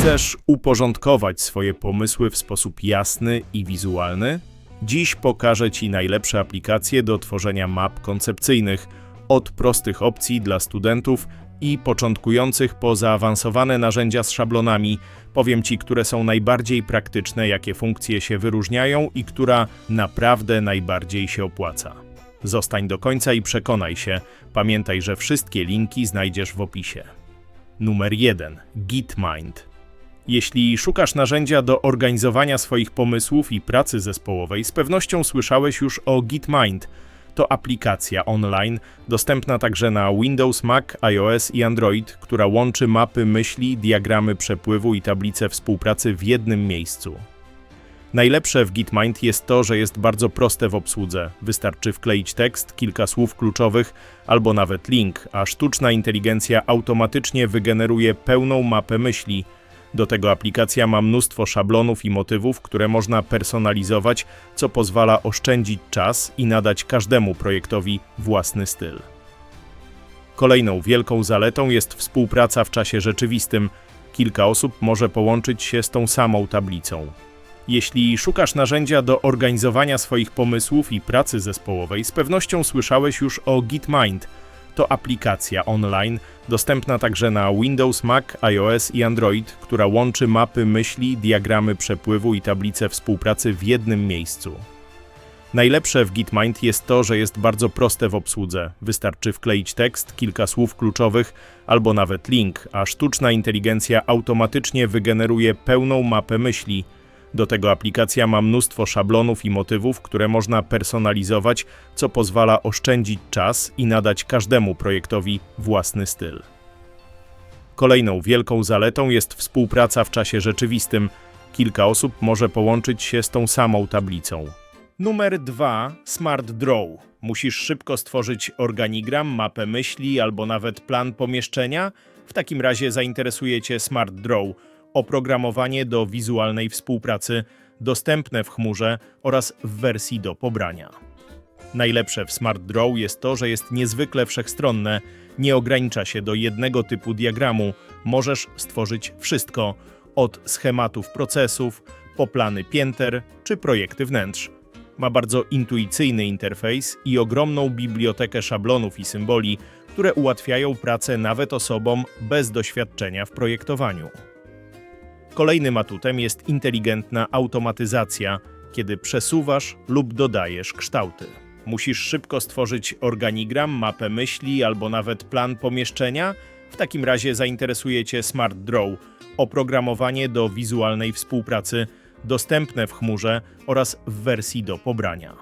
Chcesz uporządkować swoje pomysły w sposób jasny i wizualny? Dziś pokażę Ci najlepsze aplikacje do tworzenia map koncepcyjnych, od prostych opcji dla studentów i początkujących po zaawansowane narzędzia z szablonami. Powiem Ci, które są najbardziej praktyczne, jakie funkcje się wyróżniają i która naprawdę najbardziej się opłaca. Zostań do końca i przekonaj się. Pamiętaj, że wszystkie linki znajdziesz w opisie. Numer 1. Gitmind. Jeśli szukasz narzędzia do organizowania swoich pomysłów i pracy zespołowej, z pewnością słyszałeś już o Gitmind. To aplikacja online, dostępna także na Windows, Mac, iOS i Android, która łączy mapy myśli, diagramy przepływu i tablice współpracy w jednym miejscu. Najlepsze w Gitmind jest to, że jest bardzo proste w obsłudze. Wystarczy wkleić tekst, kilka słów kluczowych albo nawet link, a sztuczna inteligencja automatycznie wygeneruje pełną mapę myśli. Do tego aplikacja ma mnóstwo szablonów i motywów, które można personalizować, co pozwala oszczędzić czas i nadać każdemu projektowi własny styl. Kolejną wielką zaletą jest współpraca w czasie rzeczywistym. Kilka osób może połączyć się z tą samą tablicą. Jeśli szukasz narzędzia do organizowania swoich pomysłów i pracy zespołowej, z pewnością słyszałeś już o Gitmind. To aplikacja online, dostępna także na Windows, Mac, iOS i Android, która łączy mapy myśli, diagramy przepływu i tablice współpracy w jednym miejscu. Najlepsze w Gitmind jest to, że jest bardzo proste w obsłudze. Wystarczy wkleić tekst, kilka słów kluczowych albo nawet link, a sztuczna inteligencja automatycznie wygeneruje pełną mapę myśli. Do tego aplikacja ma mnóstwo szablonów i motywów, które można personalizować, co pozwala oszczędzić czas i nadać każdemu projektowi własny styl. Kolejną wielką zaletą jest współpraca w czasie rzeczywistym. Kilka osób może połączyć się z tą samą tablicą. Numer 2. Smart Draw. Musisz szybko stworzyć organigram, mapę myśli albo nawet plan pomieszczenia? W takim razie zainteresuje Cię Smart Draw – oprogramowanie do wizualnej współpracy, dostępne w chmurze oraz w wersji do pobrania. Najlepsze w Smart Draw jest to, że jest niezwykle wszechstronne, nie ogranicza się do jednego typu diagramu, możesz stworzyć wszystko, od schematów procesów, po plany pięter czy projekty wnętrz. Ma bardzo intuicyjny interfejs i ogromną bibliotekę szablonów i symboli, które ułatwiają pracę nawet osobom bez doświadczenia w projektowaniu. Kolejnym atutem jest inteligentna automatyzacja, kiedy przesuwasz lub dodajesz kształty. Musisz szybko stworzyć organigram, mapę myśli albo nawet plan pomieszczenia? W takim razie zainteresuje Cię Smart Draw, oprogramowanie do wizualnej współpracy, dostępne w chmurze oraz w wersji do pobrania.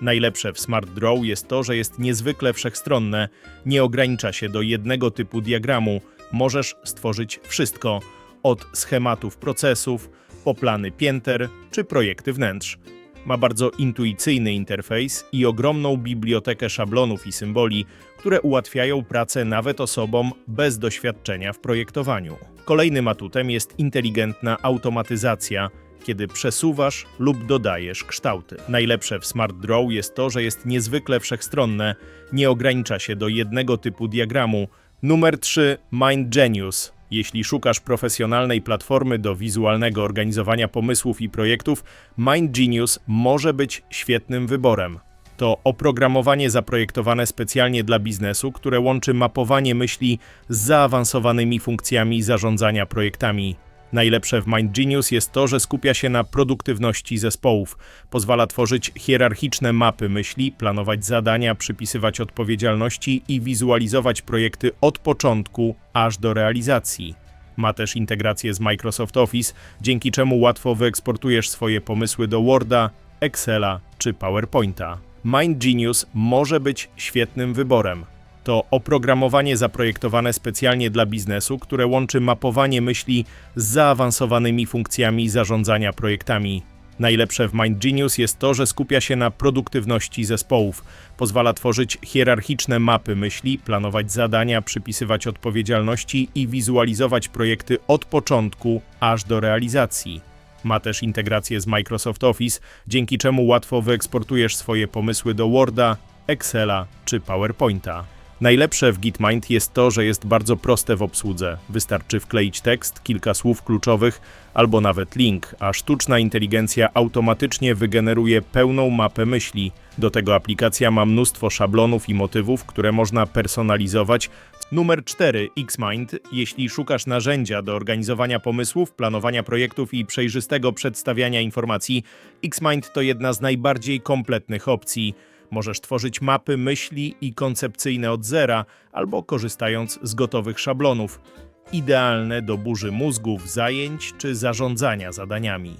Najlepsze w Smart Draw jest to, że jest niezwykle wszechstronne, nie ogranicza się do jednego typu diagramu, możesz stworzyć wszystko, od schematów procesów, po plany pięter czy projekty wnętrz. Ma bardzo intuicyjny interfejs i ogromną bibliotekę szablonów i symboli, które ułatwiają pracę nawet osobom bez doświadczenia w projektowaniu. Kolejnym atutem jest inteligentna automatyzacja, kiedy przesuwasz lub dodajesz kształty. Najlepsze w Smart Draw jest to, że jest niezwykle wszechstronne, nie ogranicza się do jednego typu diagramu. Numer 3 Mind Genius jeśli szukasz profesjonalnej platformy do wizualnego organizowania pomysłów i projektów, Mind Genius może być świetnym wyborem. To oprogramowanie zaprojektowane specjalnie dla biznesu, które łączy mapowanie myśli z zaawansowanymi funkcjami zarządzania projektami. Najlepsze w Mind Genius jest to, że skupia się na produktywności zespołów. Pozwala tworzyć hierarchiczne mapy myśli, planować zadania, przypisywać odpowiedzialności i wizualizować projekty od początku aż do realizacji. Ma też integrację z Microsoft Office, dzięki czemu łatwo wyeksportujesz swoje pomysły do Worda, Excela czy PowerPointa. Mind Genius może być świetnym wyborem. To oprogramowanie zaprojektowane specjalnie dla biznesu, które łączy mapowanie myśli z zaawansowanymi funkcjami zarządzania projektami. Najlepsze w Mind Genius jest to, że skupia się na produktywności zespołów. Pozwala tworzyć hierarchiczne mapy myśli, planować zadania, przypisywać odpowiedzialności i wizualizować projekty od początku aż do realizacji. Ma też integrację z Microsoft Office, dzięki czemu łatwo wyeksportujesz swoje pomysły do Worda, Excela czy PowerPointa. Najlepsze w Gitmind jest to, że jest bardzo proste w obsłudze. Wystarczy wkleić tekst, kilka słów kluczowych albo nawet link, a sztuczna inteligencja automatycznie wygeneruje pełną mapę myśli. Do tego aplikacja ma mnóstwo szablonów i motywów, które można personalizować. Numer 4 Xmind. Jeśli szukasz narzędzia do organizowania pomysłów, planowania projektów i przejrzystego przedstawiania informacji, Xmind to jedna z najbardziej kompletnych opcji. Możesz tworzyć mapy myśli i koncepcyjne od zera, albo korzystając z gotowych szablonów. Idealne do burzy mózgów, zajęć czy zarządzania zadaniami.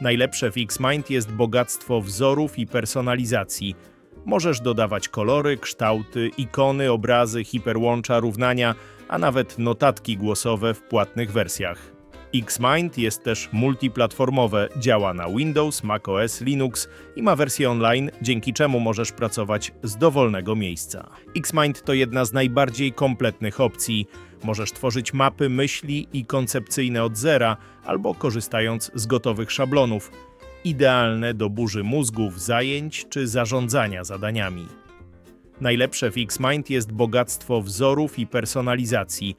Najlepsze w Xmind jest bogactwo wzorów i personalizacji. Możesz dodawać kolory, kształty, ikony, obrazy, hiperłącza, równania, a nawet notatki głosowe w płatnych wersjach. Xmind jest też multiplatformowe, działa na Windows, macOS, Linux i ma wersję online, dzięki czemu możesz pracować z dowolnego miejsca. Xmind to jedna z najbardziej kompletnych opcji. Możesz tworzyć mapy myśli i koncepcyjne od zera, albo korzystając z gotowych szablonów. Idealne do burzy mózgów, zajęć czy zarządzania zadaniami. Najlepsze w Xmind jest bogactwo wzorów i personalizacji.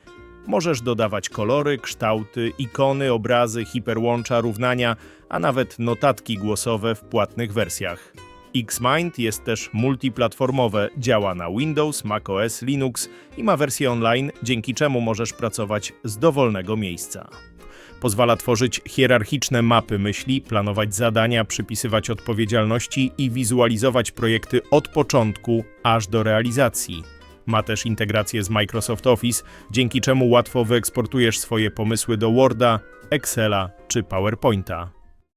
Możesz dodawać kolory, kształty, ikony, obrazy, hiperłącza, równania, a nawet notatki głosowe w płatnych wersjach. Xmind jest też multiplatformowe, działa na Windows, macOS, Linux i ma wersję online, dzięki czemu możesz pracować z dowolnego miejsca. Pozwala tworzyć hierarchiczne mapy myśli, planować zadania, przypisywać odpowiedzialności i wizualizować projekty od początku aż do realizacji. Ma też integrację z Microsoft Office, dzięki czemu łatwo wyeksportujesz swoje pomysły do Worda, Excela czy PowerPointa.